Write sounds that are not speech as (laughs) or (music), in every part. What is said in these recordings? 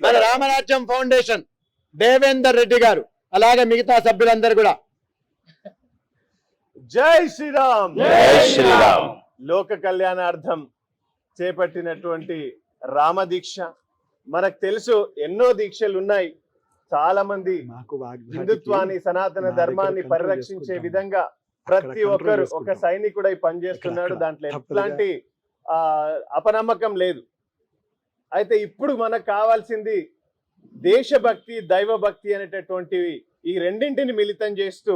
మన రామరాజ్యం ఫౌండేషన్ దేవేందర్ రెడ్డి గారు అలాగే మిగతా సభ్యులందరూ కూడా జై శ్రీరామ్ జై శ్రీరామ్. లోక కళ్యాణార్థం చేపట్టినటువంటి రామ దీక్ష మనకు తెలుసు ఎన్నో దీక్షలు ఉన్నాయి చాలా మంది హిందుత్వాన్ని సనాతన ధర్మాన్ని పరిరక్షించే. విధంగా ప్రతి ఒక్కరు ఒక. సైనికుడై పనిచేస్తున్నాడు దాంట్లో. ఎట్లాంటి అపనమ్మకం లేదు అయితే ఇప్పుడు మనకు కావాల్సింది దేశభక్తి దైవభక్తి అనేటటువంటివి ఈ రెండింటిని మిళితం చేస్తూ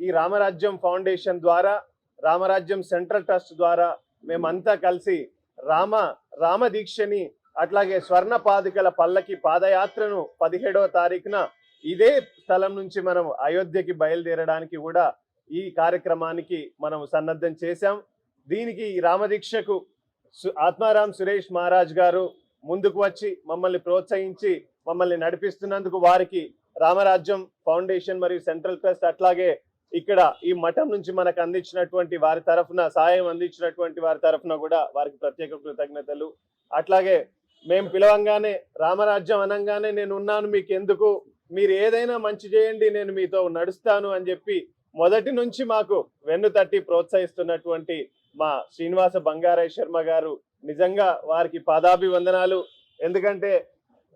ఈ రామరాజ్యం ఫౌండేషన్ ద్వారా రామరాజ్యం సెంట్రల్ ట్రస్ట్ ద్వారా మేమంతా కలిసి రామ రామ దీక్షని అట్లాగే స్వర్ణ పాదుకల పల్లకి పాదయాత్రను పదిహేడవ తారీఖున ఇదే స్థలం నుంచి మనం అయోధ్యకి బయలుదేరడానికి కూడా ఈ కార్యక్రమానికి మనం సన్నద్ధం చేశాం. దీనికి ఈ రామదీక్షకు సు- ఆత్మారాం సురేష్ మహారాజ్ గారు ముందుకు వచ్చి మమ్మల్ని ప్రోత్సహించి మమ్మల్ని నడిపిస్తున్నందుకు వారికి రామరాజ్యం ఫౌండేషన్ మరియు సెంట్రల్ ట్రస్ట్ అట్లాగే ఇక్కడ ఈ మఠం నుంచి మనకు అందించినటువంటి వారి తరఫున సాయం అందించినటువంటి వారి తరఫున కూడా వారికి ప్రత్యేక కృతజ్ఞతలు. అట్లాగే మేము పిలవంగానే రామరాజ్యం అనగానే నేను ఉన్నాను మీకు ఎందుకు మీరు ఏదైనా మంచి చేయండి నేను మీతో నడుస్తాను అని చెప్పి మొదటి నుంచి మాకు వెన్ను తట్టి ప్రోత్సహిస్తున్నటువంటి మా శ్రీనివాస బంగారాయ శర్మ గారు నిజంగా వారికి పాదాభివందనాలు. ఎందుకంటే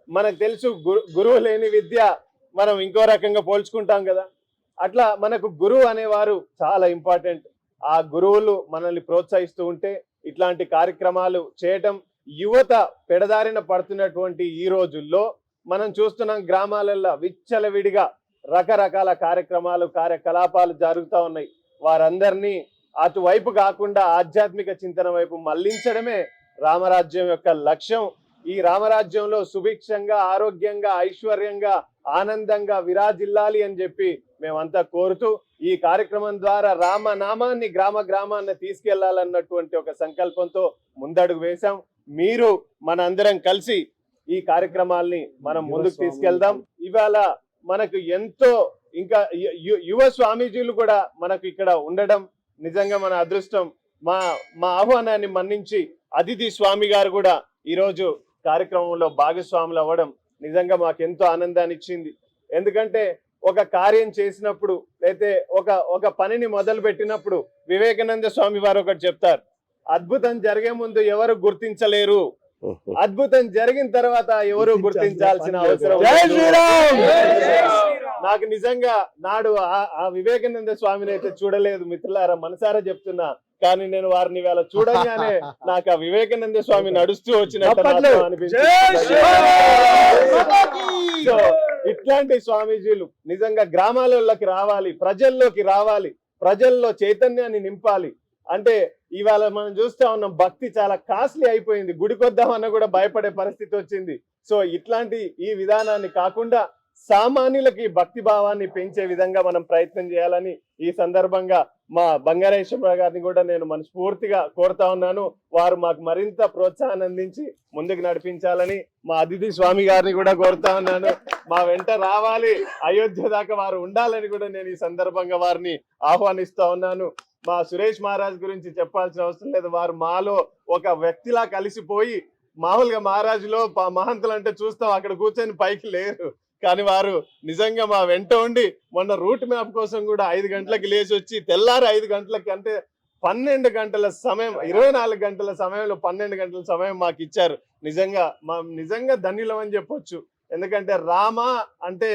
మనకు తెలుసు గురు గురువు లేని విద్య మనం ఇంకో రకంగా పోల్చుకుంటాం కదా. అట్లా మనకు గురువు అనేవారు చాలా ఇంపార్టెంట్. ఆ గురువులు మనల్ని ప్రోత్సహిస్తూ ఉంటే ఇట్లాంటి కార్యక్రమాలు చేయటం యువత పెడదారిన పడుతున్నటువంటి ఈ రోజుల్లో మనం చూస్తున్నాం గ్రామాలల్లో విచ్చలవిడిగా రకరకాల కార్యక్రమాలు కార్యకలాపాలు జరుగుతూ ఉన్నాయి. వారందరినీ అటువైపు కాకుండా ఆధ్యాత్మిక చింతన వైపు మళ్ళించడమే రామరాజ్యం యొక్క లక్ష్యం. ఈ రామరాజ్యంలో సుభిక్షంగా ఆరోగ్యంగా ఐశ్వర్యంగా ఆనందంగా విరాజిల్లాలి అని చెప్పి మేమంతా కోరుతూ ఈ కార్యక్రమం ద్వారా రామ నామాన్ని గ్రామ గ్రామాన్ని తీసుకెళ్ళాలన్నటువంటి ఒక సంకల్పంతో ముందడుగు వేశాం. మీరు మన అందరం కలిసి ఈ కార్యక్రమాల్ని మనం ముందుకు. తీసుకెళ్దాం. ఇవాళ మనకు ఎంతో ఇంకా యువ స్వామీజీలు కూడా మనకు ఇక్కడ ఉండడం నిజంగా మన అదృష్టం. మా మా ఆహ్వానాన్ని మన్నించి అతిథి స్వామి గారు కూడా ఈరోజు కార్యక్రమంలో భాగస్వాములు అవ్వడం నిజంగా మాకు ఎంతో ఆనందాన్ని ఇచ్చింది. ఎందుకంటే ఒక కార్యం చేసినప్పుడు అయితే ఒక ఒక పనిని మొదలు పెట్టినప్పుడు వివేకానంద స్వామి వారు ఒకటి చెప్తారు అద్భుతం జరిగే ముందు ఎవరు గుర్తించలేరు? (laughs) అద్భుతం జరిగిన తర్వాత ఎవరు గుర్తించాల్సిన అవసరం నాకు నిజంగా నాడు ఆ- ఆ వివేకానంద స్వామిని అయితే చూడలేదు మిత్రులారా మనసారా చెప్తున్నా. కానీ నేను వారిని వేళ చూడగానే (laughs) నాకు ఆ వివేకానంద స్వామి నడుస్తూ వచ్చినట్టు అనిపించింది. ఇట్లాంటి స్వామీజీలు నిజంగా గ్రామాలలోకి రావాలి ప్రజల్లోకి రావాలి ప్రజల్లో చైతన్యాన్ని నింపాలి. అంటే ఇవాళ మనం చూస్తా ఉన్నాం భక్తి చాలా కాస్ట్లీ అయిపోయింది. గుడికొద్దామన్నా కూడా భయపడే పరిస్థితి వచ్చింది. సో ఇట్లాంటి ఈ విధానాన్ని కాకుండా సామాన్యులకి భక్తి భావాన్ని పెంచే విధంగా మనం ప్రయత్నం చేయాలని ఈ సందర్భంగా మా బంగారేశ్వర గారిని కూడా నేను మనస్ఫూర్తిగా కోరుతా ఉన్నాను. వారు మాకు మరింత ప్రోత్సాహం అందించి ముందుకు నడిపించాలని మా అతిథి స్వామి గారిని కూడా కోరుతా ఉన్నాను. మా వెంట రావాలి. అయోధ్య దాకా వారు ఉండాలని కూడా నేను ఈ సందర్భంగా వారిని ఆహ్వానిస్తా ఉన్నాను. మా సురేష్ మహారాజ్ గురించి చెప్పాల్సిన అవసరం లేదు. వారు మాలో ఒక వ్యక్తిలా కలిసిపోయి మామూలుగా మహారాజులో మహంతులు అంటే చూస్తాం అక్కడ కూర్చొని పైకి లేరు. కానీ వారు నిజంగా మా వెంట ఉండి మొన్న రూట్ మ్యాప్ కోసం కూడా ఐదు గంటలకు లేచి వచ్చి తెల్లారి ఐదు గంటలకి అంటే పన్నెండు గంటల సమయం ఇరవై నాలుగు గంటల సమయంలో పన్నెండు గంటల సమయం మాకు ఇచ్చారు. నిజంగా మా నిజంగా ధన్యులం అని చెప్పొచ్చు. ఎందుకంటే రామ అంటే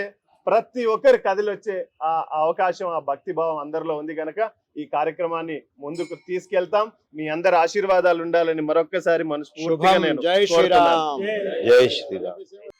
ప్రతి ఒక్కరి కదిలొచ్చే ఆ ఆ అవకాశం ఆ భక్తి భావం అందరిలో ఉంది కనుక ఈ కార్యక్రమాన్ని ముందుకు తీసుకెళ్తాం. మీ అందరి ఆశీర్వాదాలు ఉండాలని మరొక్కసారి మనస్ఫూర్తిగా శుభం. నేను జై. శ్రీరామ్. జై శ్రీరామ్.